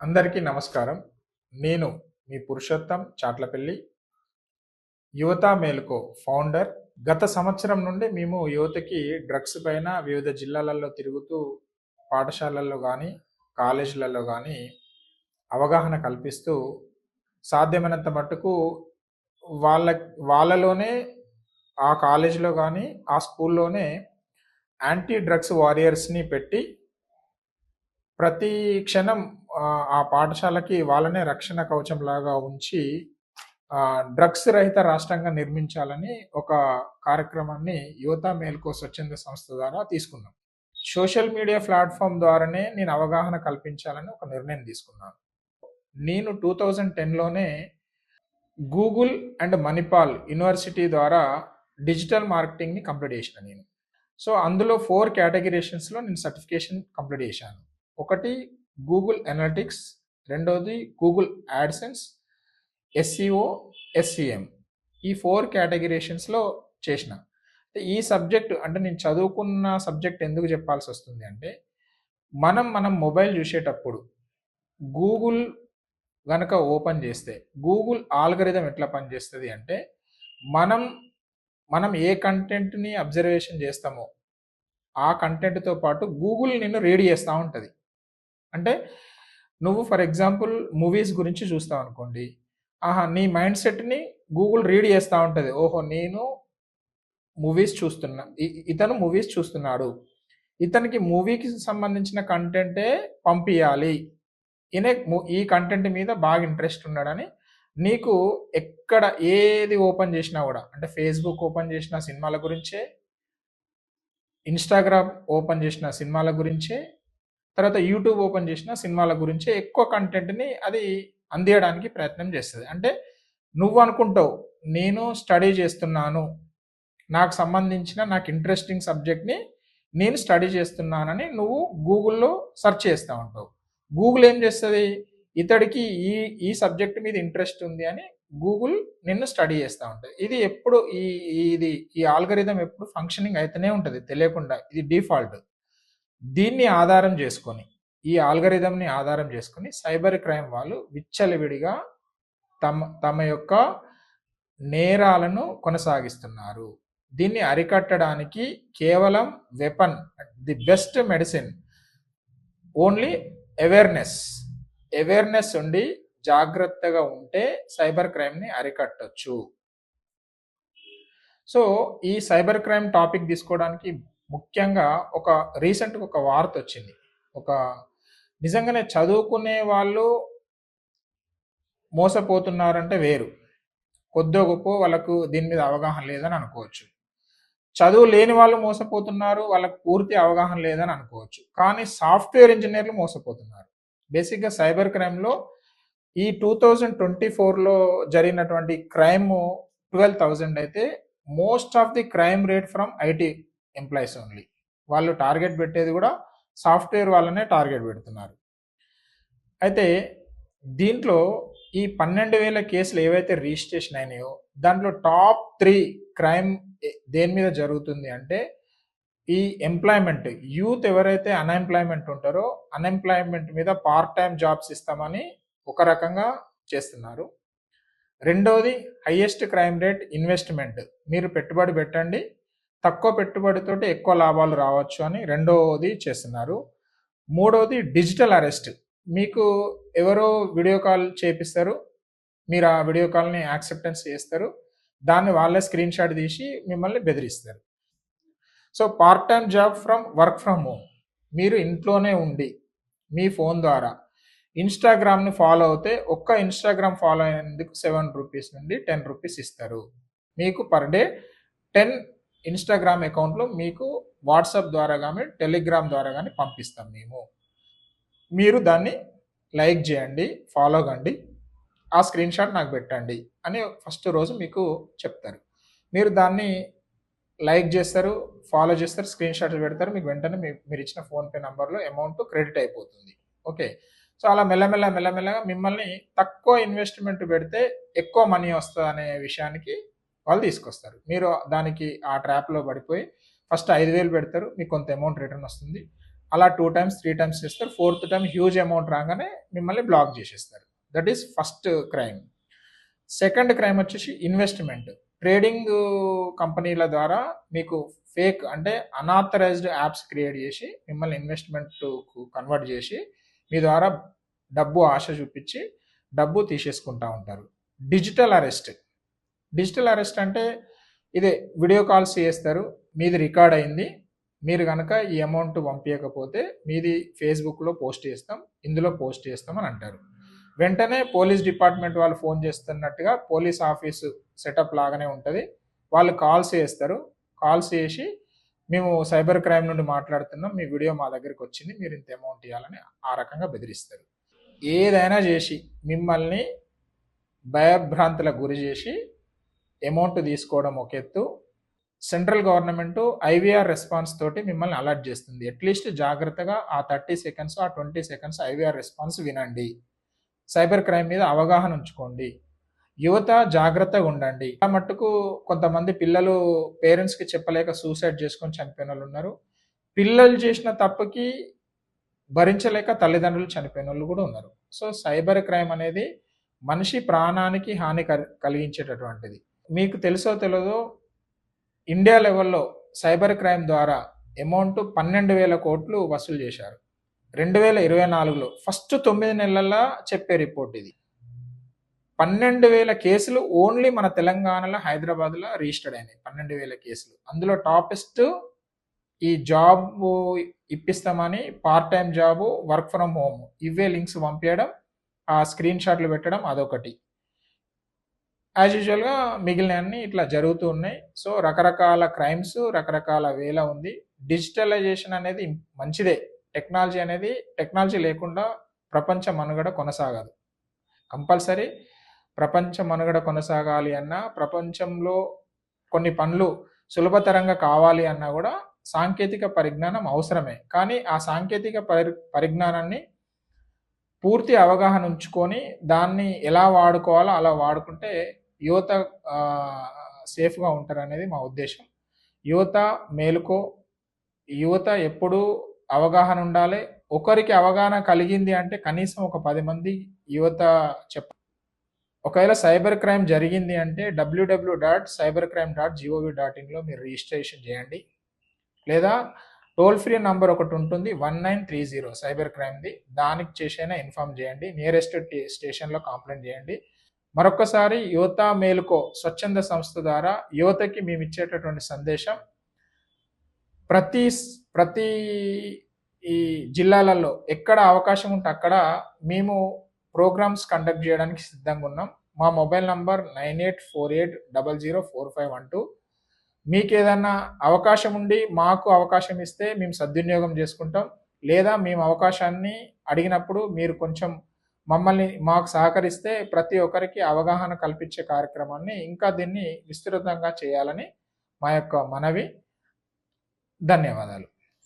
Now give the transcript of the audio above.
అందరికీ నమస్కారం. నేను మీ పురుషోత్తం చాట్లపల్లి యువత మేలుకో ఫౌండర్ గత సంవత్సరం నుండి మేము యువతకి డ్రగ్స్ పైన వివిధ జిల్లాలలో తిరుగుతూ పాఠశాలల్లో కానీ కాలేజీలలో కానీ అవగాహన కల్పిస్తూ సాధ్యమైనంత మట్టుకు వాళ్ళ వాళ్ళలోనే ఆ కాలేజీలో కానీ ఆ స్కూల్లోనే యాంటీ డ్రగ్స్ వారియర్స్ని పెట్టి ప్రతి క్షణం ఆ, పాఠశాలకి వాళ్ళనే రక్షణ కవచం లాగా ఉంచి డ్రగ్స్ రహిత రాష్ట్రంగా నిర్మించాలని ఒక కార్యక్రమాన్ని యువత మేల్కో స్వచ్ఛంద సంస్థ ద్వారా తీసుకున్నాం. సోషల్ మీడియా ప్లాట్ఫామ్ ద్వారానే నేను అవగాహన కల్పించాలని ఒక నిర్ణయం తీసుకున్నాను. నేను టూ థౌజండ్ టెన్లోనే గూగుల్ అండ్ మణిపాల్ యూనివర్సిటీ ద్వారా డిజిటల్ మార్కెటింగ్ని కంప్లీట్ చేసిన నేను. సో అందులో ఫోర్ కేటగిరేషన్స్లో నేను సర్టిఫికేషన్ కంప్లీట్ చేశాను. ఒకటి గూగుల్ అనలిటిక్స్ రెండవది గూగుల్ యాడ్సెన్స్ ఎస్సీఓ ఎస్సిఎం ఈ ఫోర్ కేటగిరేషన్స్లో చేసిన. అంటే ఈ సబ్జెక్ట్ అంటే నేను చదువుకున్న సబ్జెక్ట్ ఎందుకు చెప్పాల్సి వస్తుంది అంటే మనం మనం మొబైల్ చూసేటప్పుడు గూగుల్ గనక ఓపెన్ చేస్తే గూగుల్ ఆల్గరిథం ఎట్లా పనిచేస్తుంది అంటే మనం మనం ఏ కంటెంట్ని అబ్జర్వేషన్ చేస్తామో ఆ కంటెంట్తో పాటు గూగుల్ నిన్ను రీడ్ చేస్తూ ఉంటుంది. అంటే నువ్వు ఫర్ ఎగ్జాంపుల్ మూవీస్ గురించి చూస్తావు అనుకోండి. ఆహా నీ మైండ్ సెట్ని గూగుల్ రీడ్ చేస్తూ ఉంటుంది. ఓహో నేను మూవీస్ చూస్తున్నా. ఇతను మూవీస్ చూస్తున్నాడు. ఇతనికి మూవీకి సంబంధించిన కంటెంటే పంపించాలి ఈయనే ఈ కంటెంట్ మీద బాగా ఇంట్రెస్ట్ ఉన్నాడని నీకు ఎక్కడ ఏది ఓపెన్ చేసినా కూడా అంటే ఫేస్బుక్ ఓపెన్ చేసిన సినిమాల గురించే ఇన్స్టాగ్రామ్ ఓపెన్ చేసిన సినిమాల గురించే తర్వాత యూట్యూబ్ ఓపెన్ చేసిన సినిమాల గురించే ఎక్కువ కంటెంట్ని అది అందియడానికి ప్రయత్నం చేస్తుంది. అంటే నువ్వు అనుకుంటావు నేను స్టడీ చేస్తున్నాను నాకు సంబంధించిన నాకు ఇంట్రెస్టింగ్ సబ్జెక్ట్ని నేను స్టడీ చేస్తున్నానని నువ్వు గూగుల్లో సెర్చ్ చేస్తూ ఉంటావు. గూగుల్ ఏం చేస్తుంది? ఇతడికి ఈ ఈ సబ్జెక్ట్ మీద ఇంట్రెస్ట్ ఉంది అని గూగుల్ నిన్ను స్టడీ చేస్తూ ఉంటుంది. ఇది ఎప్పుడు ఈ- ఇది ఈ ఆల్గరిథం ఎప్పుడు ఫంక్షనింగ్ అయితేనే ఉంటుంది తెలియకుండా. ఇది డిఫాల్ట్. దీన్ని ఆధారం చేసుకొని ఈ ఆల్గరిథంని ఆధారం చేసుకొని సైబర్ క్రైమ్ వాళ్ళు విచ్చలవిడిగా తమ తమ యొక్క నేరాలను కొనసాగిస్తున్నారు. దీన్ని అరికట్టడానికి కేవలం weapon the best medicine only awareness awareness ఉండి జాగ్రత్తగా ఉంటే సైబర్ క్రైమ్ని అరికట్టచ్చు. సో ఈ సైబర్ క్రైమ్ టాపిక్ తీసుకోవడానికి ముఖ్యంగా ఒక రీసెంట్ ఒక వార్త వచ్చింది. ఒక నిజంగానే చదువుకునే వాళ్ళు మోసపోతున్నారంటే వేరు. కొద్దో గొప్ప వాళ్ళకు దీని మీద అవగాహన లేదని అనుకోవచ్చు. చదువు లేని వాళ్ళు మోసపోతున్నారు వాళ్ళకు పూర్తి అవగాహన లేదని అనుకోవచ్చు. కానీ సాఫ్ట్వేర్ ఇంజనీర్లు మోసపోతున్నారు. బేసిక్గా సైబర్ క్రైమ్లో ఈ టూ థౌజండ్ ట్వంటీ ఫోర్లో జరిగినటువంటి క్రైమ్ ట్వెల్వ్ థౌజండ్ అయితే most of the crime rate from IT employees only. వాళ్ళు టార్గెట్ పెట్టేది కూడా సాఫ్ట్వేర్ వాళ్ళనే టార్గెట్ పెడుతున్నారు. అయితే దీంట్లో ఈ పన్నెండు వేల కేసులు ఏవైతే రిజిస్ట్రేషన్ అయినాయో దాంట్లో టాప్ త్రీ క్రైమ్ దేని మీద జరుగుతుంది అంటే ఈ ఎంప్లాయ్మెంట్ యూత్ ఎవరైతే అన్ఎంప్లాయ్మెంట్ ఉంటారో అన్ఎంప్లాయ్మెంట్ మీద పార్ట్ టైం జాబ్స్ ఇస్తామని ఒక రకంగా చేస్తున్నారు. రెండవది హైయెస్ట్ క్రైమ్ రేట్ ఇన్వెస్ట్మెంట్. మీరు పెట్టుబడి పెట్టండి తక్కువ పెట్టుబడితోటి ఎక్కువ లాభాలు రావచ్చు అని రెండవది చేస్తున్నారు. మూడవది డిజిటల్ అరెస్ట్. మీకు ఎవరో వీడియో కాల్ చేపిస్తారు మీరు ఆ వీడియో కాల్ని యాక్సెప్టెన్స్ చేస్తారు దాన్ని వాళ్ళే స్క్రీన్ షాట్ తీసి మిమ్మల్ని బెదిరిస్తారు. So part time job from work from home. మీరు ఇంట్లోనే ఉండి మీ ఫోన్ ద్వారా ఇన్స్టాగ్రామ్ని ఫాలో అవుతే ఒక్క ఇన్స్టాగ్రామ్ ఫాలో అయినందుకు సెవెన్ రూపీస్ నుండి టెన్ రూపీస్ ఇస్తారు. మీకు పర్ డే టెన్ ఇన్స్టాగ్రామ్ అకౌంట్లో మీకు వాట్సాప్ ద్వారా కానీ టెలిగ్రామ్ ద్వారా కానీ పంపిస్తాం మేము. మీరు దాన్ని లైక్ చేయండి ఫాలో కండి ఆ స్క్రీన్ షాట్ నాకు పెట్టండి అని ఫస్ట్ రోజు మీకు చెప్తారు. మీరు దాన్ని లైక్ చేస్తారు ఫాలో చేస్తారు స్క్రీన్ షాట్ పెడతారు మీకు వెంటనే మీరు ఇచ్చిన ఫోన్పే నెంబర్లో అమౌంట్ క్రెడిట్ అయిపోతుంది. ఓకే? సో అలా మెల్లమెల్ల మెల్లమెల్లగా మిమ్మల్ని తక్కువ ఇన్వెస్ట్మెంట్ పెడితే ఎక్కువ మనీ వస్తుంది అనే విషయానికి వాళ్ళు తీసుకొస్తారు. మీరు దానికి ఆ ట్రాప్లో పడిపోయి ఫస్ట్ ఐదు వేలు పెడతారు మీకు కొంత అమౌంట్ రిటర్న్ వస్తుంది. అలా టూ టైమ్స్ త్రీ టైమ్స్ చేస్తారు. ఫోర్త్ టైం హ్యూజ్ అమౌంట్ రాగానే మిమ్మల్ని బ్లాక్ చేసేస్తారు. That is first crime second crime వచ్చేసి ఇన్వెస్ట్మెంట్ ట్రేడింగ్ కంపెనీల ద్వారా మీకు ఫేక్ అంటే అనాథరైజ్డ్ యాప్స్ క్రియేట్ చేసి మిమ్మల్ని ఇన్వెస్ట్మెంట్కు కన్వర్ట్ చేసి మీ ద్వారా డబ్బు ఆశ చూపించి డబ్బు తీసేసుకుంటా ఉంటారు. డిజిటల్ అరెస్ట్ డిజిటల్ అరెస్ట్ అంటే ఇదే వీడియో కాల్స్ చేస్తారు మీది రికార్డ్ అయింది మీరు కనుక ఈ అమౌంట్ పంపించకపోతే మీది ఫేస్బుక్లో పోస్ట్ చేస్తాం ఇందులో పోస్ట్ చేస్తాం అని అంటారు. వెంటనే పోలీస్ డిపార్ట్మెంట్ వాళ్ళు ఫోన్ చేస్తున్నట్టుగా పోలీస్ ఆఫీసు సెటప్ లాగానే ఉంటుంది. వాళ్ళు కాల్స్ చేస్తారు కాల్స్ చేసి మేము సైబర్ క్రైమ్ నుండి మాట్లాడుతున్నాం మీ వీడియో మా దగ్గరికి వచ్చింది మీరు ఇంత అమౌంట్ ఇవ్వాలని ఆ రకంగా బెదిరిస్తారు. ఏదైనా చేసి మిమ్మల్ని భయభ్రాంతులకు గురి చేసి అమౌంట్ తీసుకోవడం ఒక ఎత్తు. సెంట్రల్ గవర్నమెంట్ ఐవీఆర్ రెస్పాన్స్ తోటి మిమ్మల్ని అలర్ట్ చేస్తుంది. అట్లీస్ట్ జాగ్రత్తగా ఆ థర్టీ సెకండ్స్ ఆ ట్వంటీ సెకండ్స్ ఐవీఆర్ రెస్పాన్స్ వినండి. సైబర్ క్రైమ్ మీద అవగాహన ఉంచుకోండి. యువత జాగ్రత్తగా ఉండండి. ఆ మట్టుకు కొంతమంది పిల్లలు పేరెంట్స్కి చెప్పలేక సూసైడ్ చేసుకొని చనిపోయిన వాళ్ళు ఉన్నారు. పిల్లలు చేసిన తప్పుకి భరించలేక తల్లిదండ్రులు చనిపోయిన వాళ్ళు కూడా ఉన్నారు. సో సైబర్ క్రైమ్ అనేది మనిషి ప్రాణానికి హాని కలిగించేటటువంటిది. మీకు తెలుసో తెలియదో ఇండియా లెవెల్లో సైబర్ క్రైమ్ ద్వారా అమౌంట్ పన్నెండు వేల కోట్లు వసూలు చేశారు. రెండు వేల ఇరవై నాలుగులో ఫస్ట్ తొమ్మిది నెలల్లో చెప్పే రిపోర్ట్ ఇది. పన్నెండు వేల కేసులు ఓన్లీ మన తెలంగాణలో హైదరాబాద్లో రిజిస్టర్డ్ అయినాయి. పన్నెండు వేల కేసులు. అందులో టాపెస్ట్ ఈ job ఇప్పిస్తామని part time job work from home ఇవే లింక్స్ పంపించడం ఆ స్క్రీన్ షాట్లు పెట్టడం అదొకటి. యాజ్ యూజువల్గా మిగిలిన అన్ని ఇట్లా జరుగుతూ ఉన్నాయి. సో రకరకాల క్రైమ్స్ రకరకాల వేల ఉంది. డిజిటలైజేషన్ అనేది మంచిదే. టెక్నాలజీ అనేది టెక్నాలజీ లేకుండా ప్రపంచ మనుగడ కొనసాగదు. కంపల్సరీ ప్రపంచ మనుగడ కొనసాగాలి అన్నా ప్రపంచంలో కొన్ని పనులు సులభతరంగా కావాలి అన్నా కూడా సాంకేతిక పరిజ్ఞానం అవసరమే. కానీ ఆ సాంకేతిక పరి పరిజ్ఞానాన్ని పూర్తి అవగాహన ఉంచుకొని దాన్ని ఎలా వాడుకోవాలో అలా వాడుకుంటే యువత సేఫ్గా ఉంటారు అనేది మా ఉద్దేశం. యువత మేలుకో యువత ఎప్పుడూ అవగాహన ఉండాలి. ఒకరికి అవగాహన కలిగింది అంటే కనీసం ఒక పది మంది యువత చెప్ప ఒకవేళ సైబర్ క్రైమ్ జరిగింది అంటే WW dot cyber crime dot GOV dot ఇన్లో మీరు రిజిస్ట్రేషన్ చేయండి. లేదా టోల్ ఫ్రీ నంబర్ ఒకటి ఉంటుంది one nine three zero cyber క్రైమ్ది. దానికి చేసైనా ఇన్ఫామ్ చేయండి. నియరెస్ట్ స్టేషన్లో కంప్లైంట్ చేయండి. మరొకసారి యువత మేలుకో స్వచ్ఛంద సంస్థ ద్వారా యువతకి మేము ఇచ్చేటటువంటి సందేశం. ప్రతి ప్రతి ఈ జిల్లాలలో ఎక్కడ అవకాశం ఉంటే అక్కడ మేము ప్రోగ్రామ్స్ కండక్ట్ చేయడానికి సిద్ధంగా ఉన్నాం. మా mobile number nine eight four eight double zero four five one two. మీకు ఏదన్నా అవకాశం ఉండి మాకు అవకాశం ఇస్తే మేము సద్వినియోగం చేసుకుంటాం. లేదా మేము అవకాశాన్ని అడిగినప్పుడు మీరు కొంచెం మమ్మల్ని మాకు సహకరిస్తే ప్రతి ఒక్కరికి అవగాహన కల్పించే కార్యక్రమాన్ని ఇంకా దీన్ని విస్తృతంగా చేయాలని మా యొక్క మనవి. ధన్యవాదాలు.